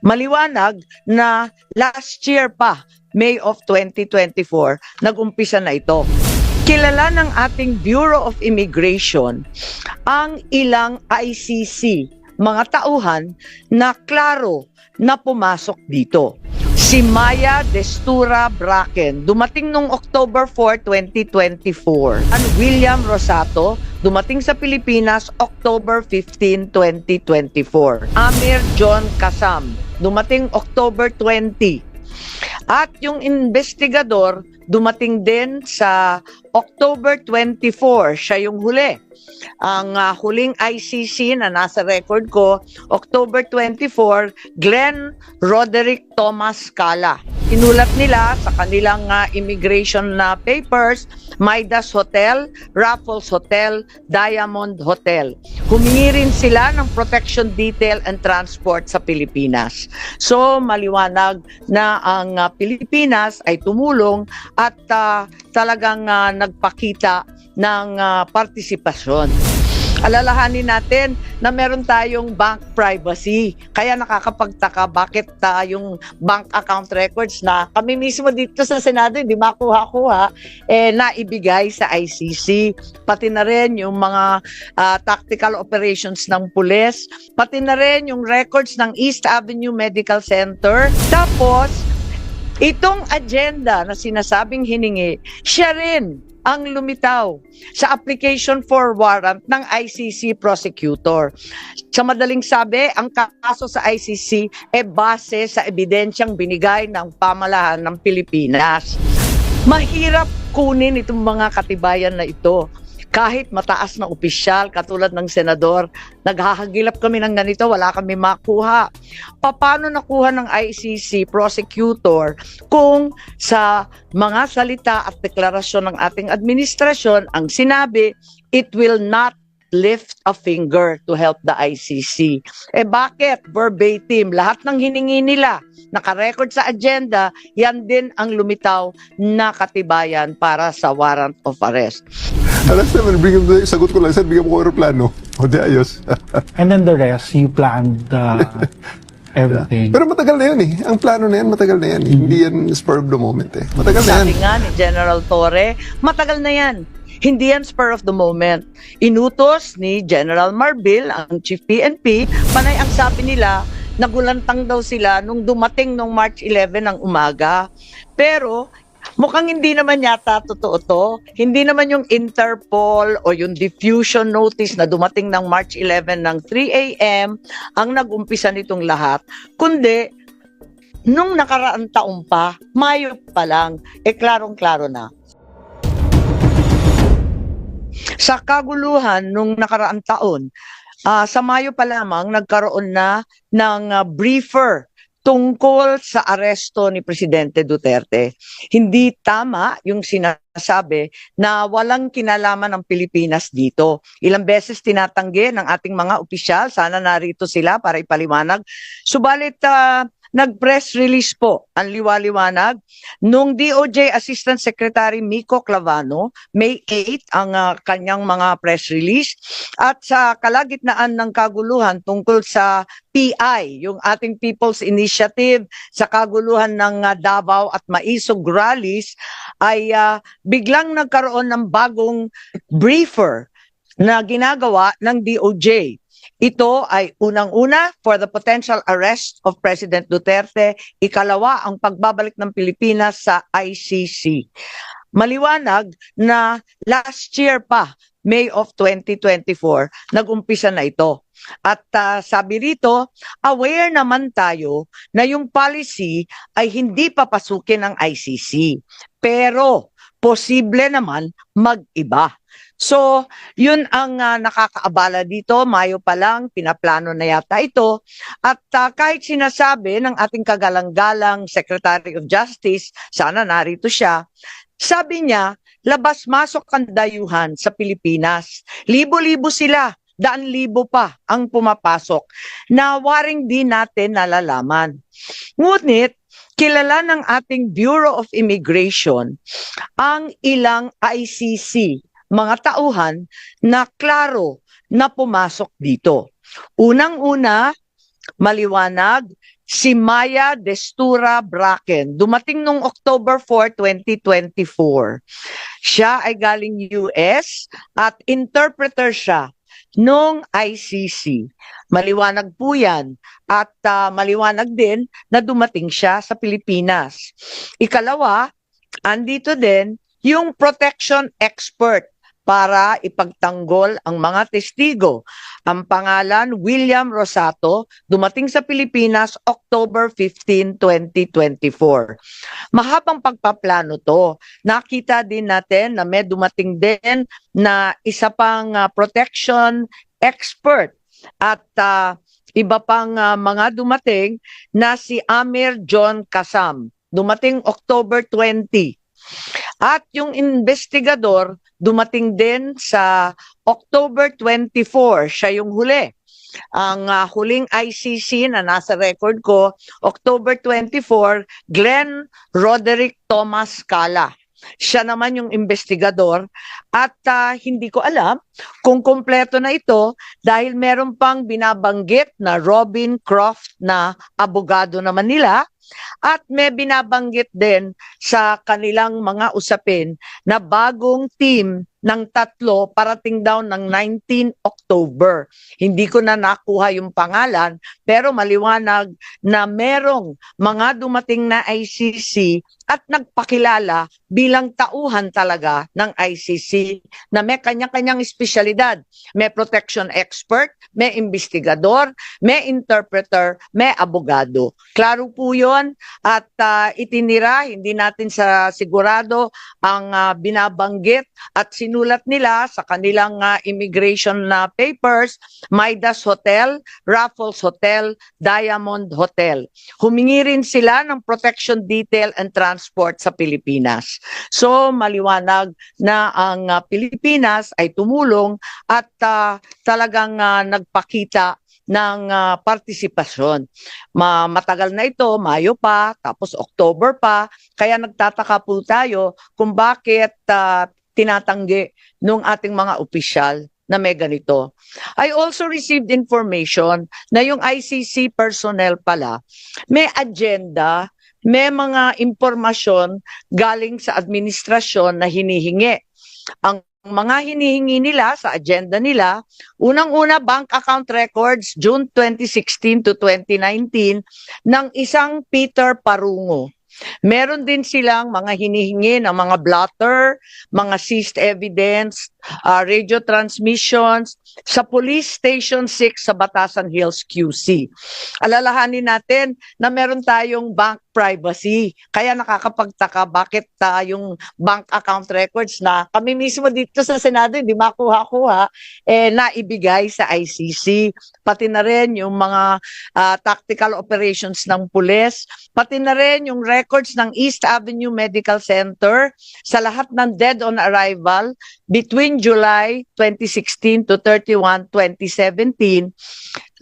Maliwanag na last year pa, May of 2024, nag-umpisa na ito. Kilala ng ating Bureau of Immigration ang ilang ICC, mga tauhan na klaro na pumasok dito. Si Maya Destura Bracken, dumating noong October 4, 2024. Ang William Rosato, dumating sa Pilipinas October 15, 2024. Amir John Kasam, dumating October 20. At yung investigador, dumating din sa October 24. Siya yung huli. Ang ah, huling ICC na nasa record ko, October 24, Glenn Roderick Thomas Cala. Inulat nila sa kanilang ah, immigration na papers, Midas Hotel, Raffles Hotel, Diamond Hotel. Humingi rin sila ng protection detail and transport sa Pilipinas. So maliwanag na ang ah, Pilipinas ay tumulong at ah, talagang ah, nagpakita ng ah, partisipasyon. Alalahanin natin na meron tayong bank privacy. Kaya nakakapagtaka bakit ah, yung bank account records na kami mismo dito sa Senado hindi makuha-kuha eh naibigay sa ICC. Pati na rin yung mga ah, tactical operations ng pulis, pati na rin yung records ng East Avenue Medical Center. Tapos Itong agenda na sinasabing hiningi, siya rin ang lumitaw sa application for warrant ng ICC prosecutor. Sa madaling sabi, ang kaso sa ICC e base sa ebidensyang binigay ng pamalaan ng Pilipinas. Mahirap kunin itong mga katibayan na ito. Kahit mataas na opisyal, katulad ng senador, naghahagilap kami ng ganito, wala kami makuha. Paano nakuha ng ICC prosecutor kung sa mga salita at deklarasyon ng ating administrasyon ang sinabi, it will not lift a finger to help the ICC. Eh bakit? Verbatim. Lahat ng hiningi nila, nakarecord sa agenda, yan din ang lumitaw na katibayan para sa warrant of arrest. Alas naman, bigyan mo, sagot ko lang, sir, bigyan mo ko aeroplano. O di ayos. And then the rest, you planned uh, everything. Pero matagal na yun eh. Ang plano na yan, matagal na yan. eh. Hindi yan spur of the moment eh. Matagal na yan. Sabi nga ni General Torre, matagal na yan. Hindi yan spur of the moment. Inutos ni General Marbil, ang Chief PNP, panay ang sabi nila, nagulantang daw sila nung dumating nung March 11 ng umaga. Pero mukhang hindi naman yata totoo to. Hindi naman yung Interpol o yung diffusion notice na dumating ng March 11 ng 3 a.m. ang nag-umpisa nitong lahat, kundi nung nakaraang taon pa, Mayo pa lang, eh klarong-klaro na. Sa kaguluhan nung nakaraang taon, ah, sa Mayo pa lamang nagkaroon na ng ah, briefer tungkol sa aresto ni Presidente Duterte. Hindi tama yung sinasabi na walang kinalaman ng Pilipinas dito. Ilang beses tinatanggi ng ating mga opisyal, sana narito sila para ipaliwanag. Subalit ah, nag-press release po ang liwaliwanag nung DOJ Assistant Secretary Miko Clavano, May 8 ang ah, kanyang mga press release at sa kalagitnaan ng kaguluhan tungkol sa PI, yung ating People's Initiative sa kaguluhan ng ah, Davao at Maisog rallies ay ah, biglang nagkaroon ng bagong briefer na ginagawa ng DOJ. Ito ay unang-una for the potential arrest of President Duterte, ikalawa ang pagbabalik ng Pilipinas sa ICC. Maliwanag na last year pa, May of 2024, nag-umpisa na ito. At ah, sabi rito, aware naman tayo na yung policy ay hindi papasukin ng ICC. Pero posible naman mag-iba. So, yun ang ah, nakakaabala dito. Mayo pa lang, pinaplano na yata ito. At ah, kahit sinasabi ng ating kagalang-galang Secretary of Justice, sana narito siya, sabi niya, labas-masok ang dayuhan sa Pilipinas. Libo-libo sila, daan-libo pa ang pumapasok na waring di natin nalalaman. Ngunit, kilala ng ating Bureau of Immigration ang ilang ICC, mga tauhan na klaro na pumasok dito. Unang-una, maliwanag, si Maya Destura Bracken. Dumating nung October 4, 2024. Siya ay galing US at interpreter siya nung ICC. Maliwanag po yan. At ah, maliwanag din na dumating siya sa Pilipinas. Ikalawa, andito din yung protection expert para ipagtanggol ang mga testigo. Ang pangalan, William Rosato, dumating sa Pilipinas October 15, 2024. Mahabang pagpaplano to. Nakita din natin na may dumating din na isa pang ah, protection expert at ah, iba pang ah, mga dumating na si Amir John Kasam. Dumating October 20. At yung investigador dumating din sa October 24. Siya yung huli. Ang ah, huling ICC na nasa record ko, October 24, Glenn Roderick Thomas Cala. Siya naman yung investigador at ah, hindi ko alam kung kompleto na ito dahil meron pang binabanggit na Robin Croft na abogado naman nila at may binabanggit din sa kanilang mga usapin na bagong team ng tatlo parating daw ng 19 October. Hindi ko na nakuha yung pangalan pero maliwanag na merong mga dumating na ICC at nagpakilala bilang tauhan talaga ng ICC na may kanya-kanyang espesyalidad. May protection expert, may investigador, may interpreter, may abogado. Klaro po yun at ah, itinira, hindi natin sa sigurado ang ah, binabanggit at sinulat nila sa kanilang ah, immigration na papers, Midas Hotel, Raffles Hotel, Diamond Hotel. Humingi rin sila ng protection detail and transport sa Pilipinas. So maliwanag na ang ah, Pilipinas ay tumulong at ah, talagang ah, nagpakita ng ah, partisipasyon. Ma matagal na ito, Mayo pa, tapos October pa, kaya nagtataka po tayo kung bakit ah, tinatanggi nung ating mga opisyal na may ganito. I also received information na yung ICC personnel pala may agenda, may mga impormasyon galing sa administrasyon na hinihingi. Ang mga hinihingi nila sa agenda nila, unang-una bank account records June 2016 to 2019 ng isang Peter Parungo. Meron din silang mga hinihingi ng mga blotter, mga seized evidence, uh, radio transmissions sa Police Station 6 sa Batasan Hills QC. Alalahanin natin na meron tayong bank privacy. Kaya nakakapagtaka bakit uh, yung bank account records na kami mismo dito sa Senado hindi makuha-kuha eh naibigay sa ICC. Pati na rin yung mga uh, tactical operations ng pulis, pati na rin yung records ng East Avenue Medical Center sa lahat ng dead on arrival between July 2016 to 31, 2017,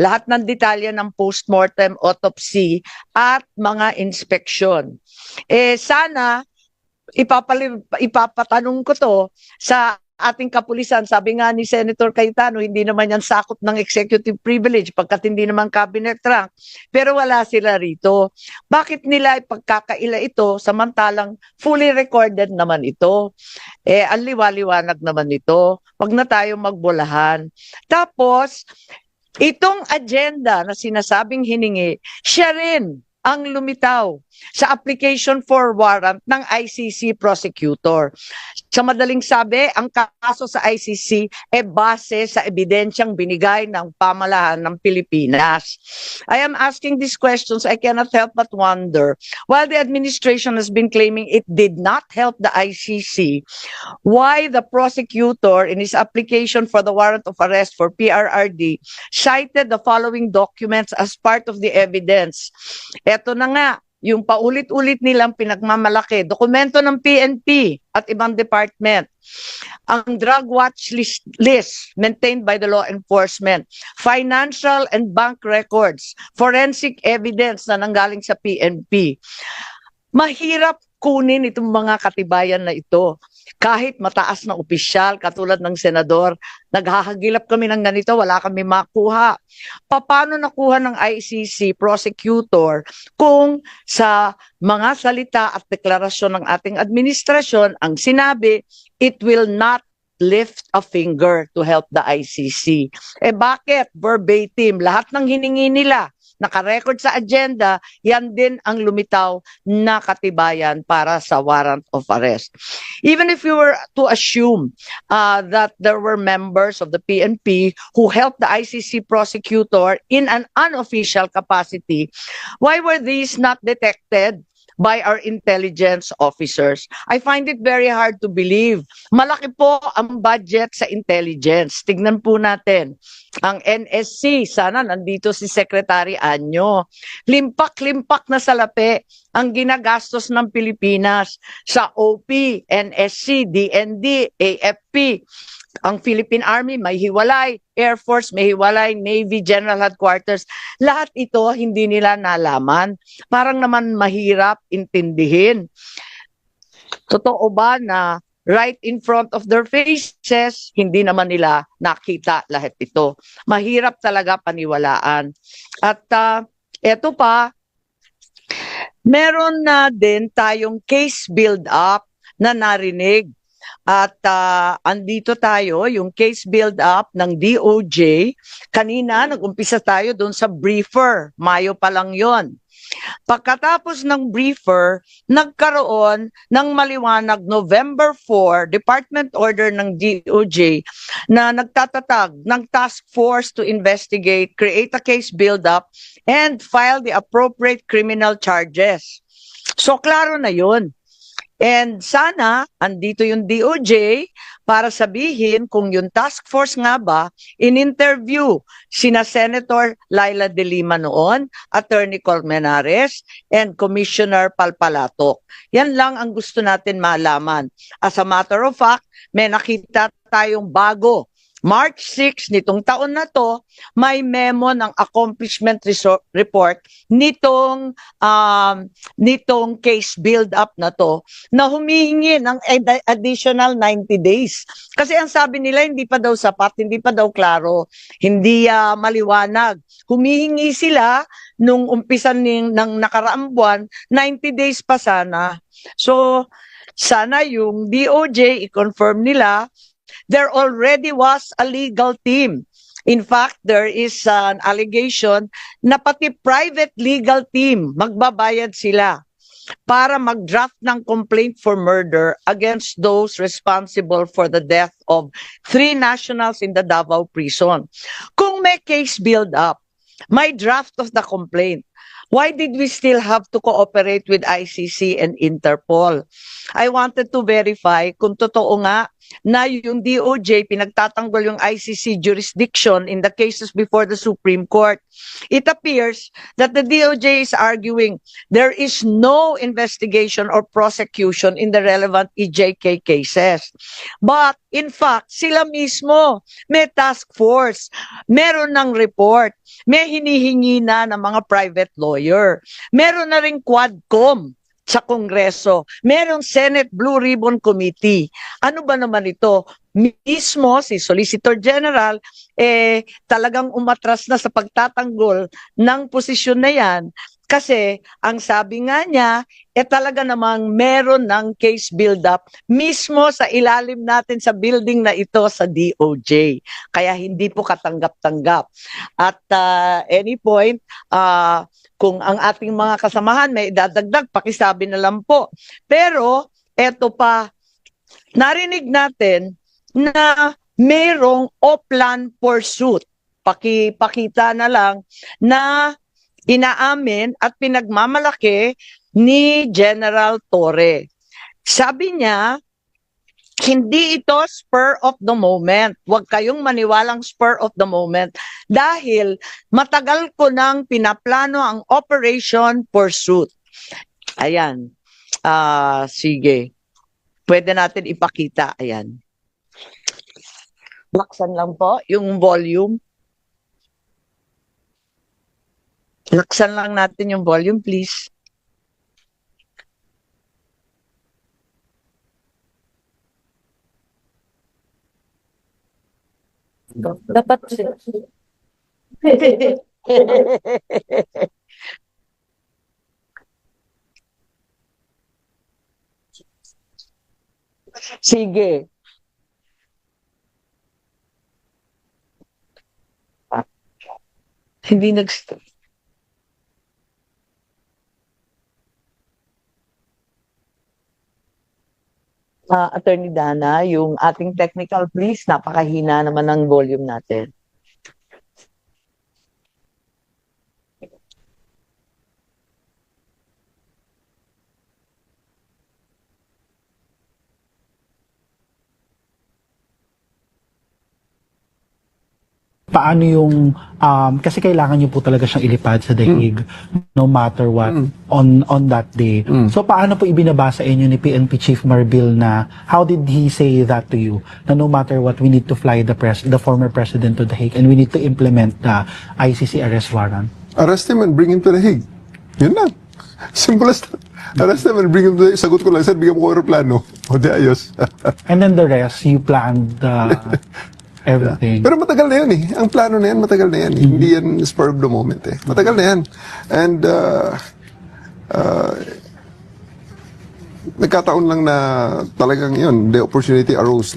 lahat ng detalye ng postmortem autopsy at mga inspeksyon. Eh sana ipapali, ipapatanong ko to sa ating kapulisan, sabi nga ni Senator Cayetano, hindi naman yan sakop ng executive privilege pagkat hindi naman cabinet rank. Pero wala sila rito. Bakit nila ipagkakaila ito samantalang fully recorded naman ito? Eh, ang liwaliwanag naman ito. Huwag na tayo magbulahan. Tapos, itong agenda na sinasabing hiningi, siya rin ang lumitaw sa application for warrant ng ICC prosecutor. Sa madaling sabi, ang kaso sa ICC ay base sa ebidensyang binigay ng pamalaan ng Pilipinas. I am asking these questions, I cannot help but wonder, while the administration has been claiming it did not help the ICC, why the prosecutor in his application for the warrant of arrest for PRRD cited the following documents as part of the evidence. Ito na nga, yung paulit-ulit nilang pinagmamalaki, dokumento ng PNP at ibang department, ang drug watch list, list maintained by the law enforcement, financial and bank records, forensic evidence na nanggaling sa PNP. Mahirap kunin itong mga katibayan na ito. Kahit mataas na opisyal katulad ng senador, naghahagilap kami ng ganito, wala kami makuha. Paano nakuha ng ICC prosecutor kung sa mga salita at deklarasyon ng ating administrasyon ang sinabi, it will not lift a finger to help the ICC. Eh bakit? Verbatim, lahat ng hiningi nila, nakarecord sa agenda, yan din ang lumitaw na katibayan para sa warrant of arrest. Even if we were to assume uh, that there were members of the PNP who helped the ICC prosecutor in an unofficial capacity, why were these not detected? By our intelligence officers. I find it very hard to believe. Malaki po ang budget sa intelligence. Tignan po natin. Ang NSC, sana nandito si Secretary Anyo. Limpak-limpak na salapi ang ginagastos ng Pilipinas sa OP, NSC, DND, AFP. Ang Philippine Army may hiwalay, Air Force may hiwalay, Navy General Headquarters. Lahat ito hindi nila nalaman. Parang naman mahirap intindihin. Totoo ba na right in front of their faces, hindi naman nila nakita lahat ito. Mahirap talaga paniwalaan. At uh, eto pa, meron na din tayong case build-up na narinig. At ah, andito tayo, yung case build-up ng DOJ. Kanina, nag-umpisa tayo doon sa briefer. Mayo pa lang yon. Pagkatapos ng briefer, nagkaroon ng maliwanag November 4, Department Order ng DOJ na nagtatatag ng task force to investigate, create a case build-up, and file the appropriate criminal charges. So, klaro na yun. And sana, andito yung DOJ para sabihin kung yung task force nga ba, in-interview sina Senator Laila de Lima noon, Attorney Colmenares, and Commissioner Palpalatok. Yan lang ang gusto natin malaman. As a matter of fact, may nakita tayong bago. March 6 nitong taon na to, may memo ng accomplishment report nitong um, nitong case build up na to na humihingi ng additional 90 days. Kasi ang sabi nila hindi pa daw sapat, hindi pa daw klaro, hindi ah, maliwanag. Humihingi sila nung umpisa ng, ng nakaraang buwan, 90 days pa sana. So, sana yung DOJ i-confirm nila there already was a legal team. In fact, there is an allegation na pati private legal team magbabayad sila para mag-draft ng complaint for murder against those responsible for the death of three nationals in the Davao prison. Kung may case build up, may draft of the complaint, why did we still have to cooperate with ICC and Interpol? I wanted to verify kung totoo nga na yung DOJ pinagtatanggol yung ICC jurisdiction in the cases before the Supreme Court. It appears that the DOJ is arguing there is no investigation or prosecution in the relevant EJK cases. But in fact, sila mismo may task force, meron ng report, may hinihingi na ng mga private lawyer, meron na ring quadcom sa Kongreso. Merong Senate Blue Ribbon Committee. Ano ba naman ito? Mismo si Solicitor General eh talagang umatras na sa pagtatanggol ng posisyon na yan kasi ang sabi nga niya eh talaga namang meron ng case build-up mismo sa ilalim natin sa building na ito sa DOJ. Kaya hindi po katanggap-tanggap. At ah, any point, ah, kung ang ating mga kasamahan may dadagdag, pakisabi na lang po. Pero, eto pa, narinig natin na mayroong Oplan pursuit. Paki, pakita na lang na inaamin at pinagmamalaki ni General Torre. Sabi niya, hindi ito spur of the moment. Huwag kayong maniwalang spur of the moment dahil matagal ko nang pinaplano ang Operation Pursuit. Ayan. Ah, sige. Pwede natin ipakita. Ayan. Laksan lang po yung volume. Laksan lang natin yung volume, please. 'Di ba? Diba? Dapat Sige. Hindi nag Ah, Attorney Dana, yung ating technical please, napakahina naman ng volume natin. Paano yung, um, kasi kailangan nyo po talaga siyang ilipad sa daig no matter what on on that day. So paano po ibinaba sa inyo ni PNP Chief Marbil na how did he say that to you? Na no matter what, we need to fly the pres the former president to the Hague and we need to implement the ICC arrest warrant. Arrest him and bring him to the Hague. Yun lang. Simple as that. Arrest him and bring him to the Hague. Sagot ko lang, sir, bigyan mo ko aeroplano. O di ayos. And then the rest, you planned uh, everything. Pero matagal na yun eh. Ang plano na yan, matagal na yan. eh. Hindi yan spur of the moment eh. Matagal na yan. And uh, uh, nagkataon lang na talagang yun, the opportunity arose.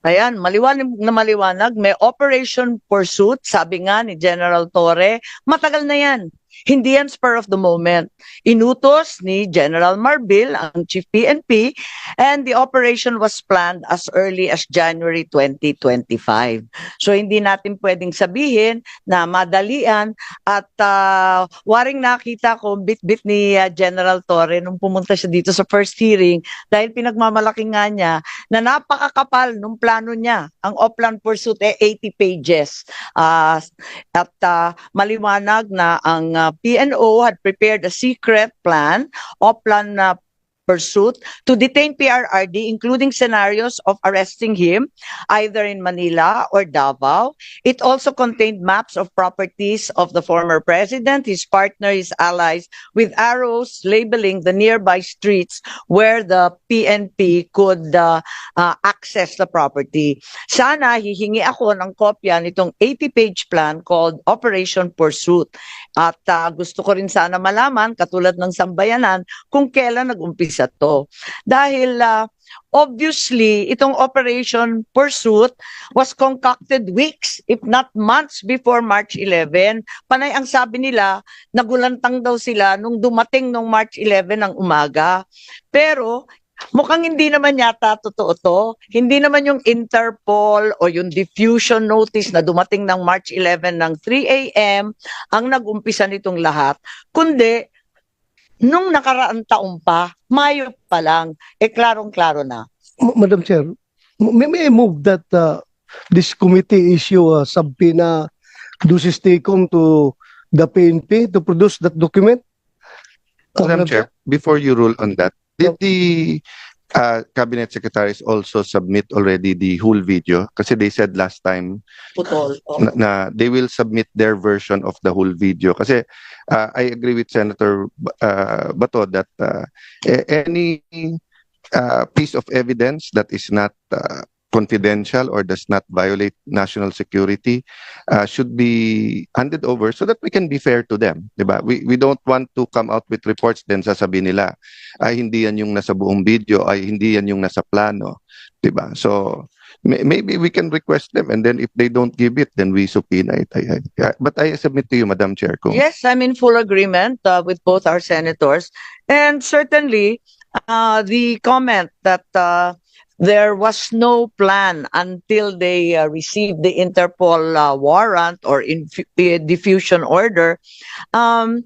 Ayan, maliwanag na maliwanag, may Operation Pursuit, sabi nga ni General Torre, matagal na yan. Hindi yan spur of the moment. Inutos ni General Marbil, ang Chief PNP, and the operation was planned as early as January 2025. So hindi natin pwedeng sabihin na madalian at uh, waring nakita ko bit-bit ni uh, General Torre nung pumunta siya dito sa first hearing dahil pinagmamalaki nga niya na napakakapal nung plano niya. Ang Oplan Pursuit eh 80 pages. Ah, at ah, maliwanag na ang PNO had prepared a secret plan, Oplan na pursuit to detain PRRD including scenarios of arresting him either in Manila or Davao. It also contained maps of properties of the former president, his partner, his allies with arrows labeling the nearby streets where the PNP could uh, uh, access the property. Sana hihingi ako ng kopya nitong 80-page plan called Operation Pursuit. At uh, gusto ko rin sana malaman, katulad ng sambayanan, kung kailan nag-umpisa to. Dahil uh, obviously, itong Operation Pursuit was concocted weeks, if not months before March 11. Panay ang sabi nila, nagulantang daw sila nung dumating nung March 11 ng umaga. Pero Mukhang hindi naman yata totoo to. Hindi naman yung Interpol o yung diffusion notice na dumating ng March 11 ng 3 a.m. ang nag-umpisa nitong lahat. Kundi, nung nakaraang taon pa, Mayo pa lang, eh klarong-klaro na. Madam Chair, may, may move that uh, this committee issue a subpoena duces tecum to the PNP to produce that document? Uh, Madam Chair, before you rule on that, did the uh, cabinet secretaries also submit already the whole video? Kasi they said last time Putol. Oh. na, na they will submit their version of the whole video. Kasi uh, I agree with Senator uh, Bato that uh, any uh, piece of evidence that is not uh, confidential or does not violate national security uh, should be handed over so that we can be fair to them, 'di ba? We we don't want to come out with reports then sasabihin nila ay hindi yan yung nasa buong video, ay hindi yan yung nasa plano, 'di ba? So may- maybe we can request them and then if they don't give it then we subpoena it. I, I- but I submit to you Madam Chair kung Yes, I'm in full agreement uh, with both our senators. And certainly, uh, the comment that uh, there was no plan until they uh, received the Interpol uh, warrant or infu- uh, diffusion order. Um,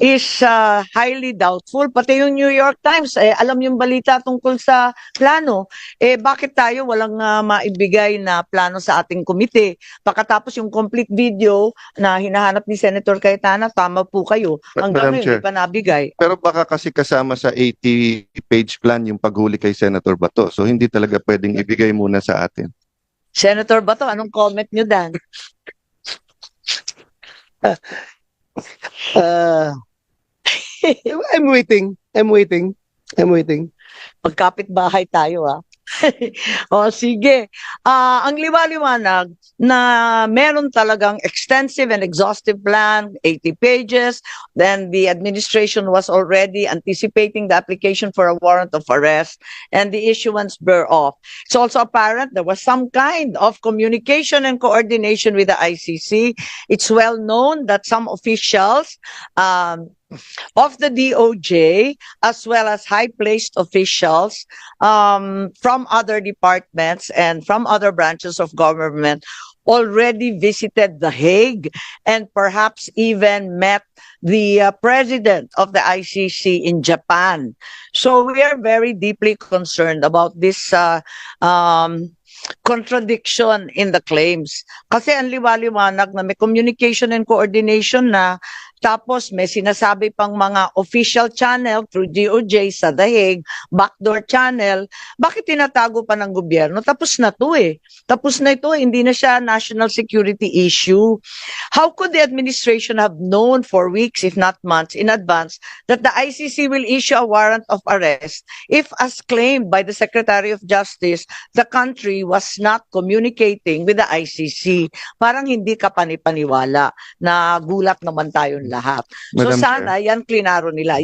is uh, highly doubtful. Pati yung New York Times, eh, alam yung balita tungkol sa plano. Eh, bakit tayo walang uh, maibigay na plano sa ating komite? Pagkatapos yung complete video na hinahanap ni Senator Cayetana, tama po kayo. Ngayon, Chair. hindi pa nabigay. Pero baka kasi kasama sa 80-page plan yung paghuli kay Senator Bato. So hindi talaga pwedeng ibigay muna sa atin. Senator Bato, anong comment nyo dan? Uh, I'm waiting. I'm waiting. I'm waiting. Magkapit bahay tayo ah. o sige. Ah, ang liwaliwanag na meron talagang extensive and exhaustive plan, 80 pages. Then the administration was already anticipating the application for a warrant of arrest and the issuance thereof. It's also apparent there was some kind of communication and coordination with the ICC. It's well known that some officials um, of the DOJ, as well as high-placed officials um, from other departments and from other branches of government already visited The Hague and perhaps even met the uh, president of the ICC in Japan. So we are very deeply concerned about this uh, um, contradiction in the claims. Kasi ang liwaliwanag na may communication and coordination na tapos may sinasabi pang mga official channel through DOJ sa Dahig, backdoor channel, bakit tinatago pa ng gobyerno? Tapos na to eh. Tapos na ito, hindi na siya national security issue. How could the administration have known for weeks, if not months, in advance that the ICC will issue a warrant of arrest if, as claimed by the Secretary of Justice, the country was not communicating with the ICC? Parang hindi ka panipaniwala na gulat naman tayong lahat. So Madam Chair. sana yan klinaro nila.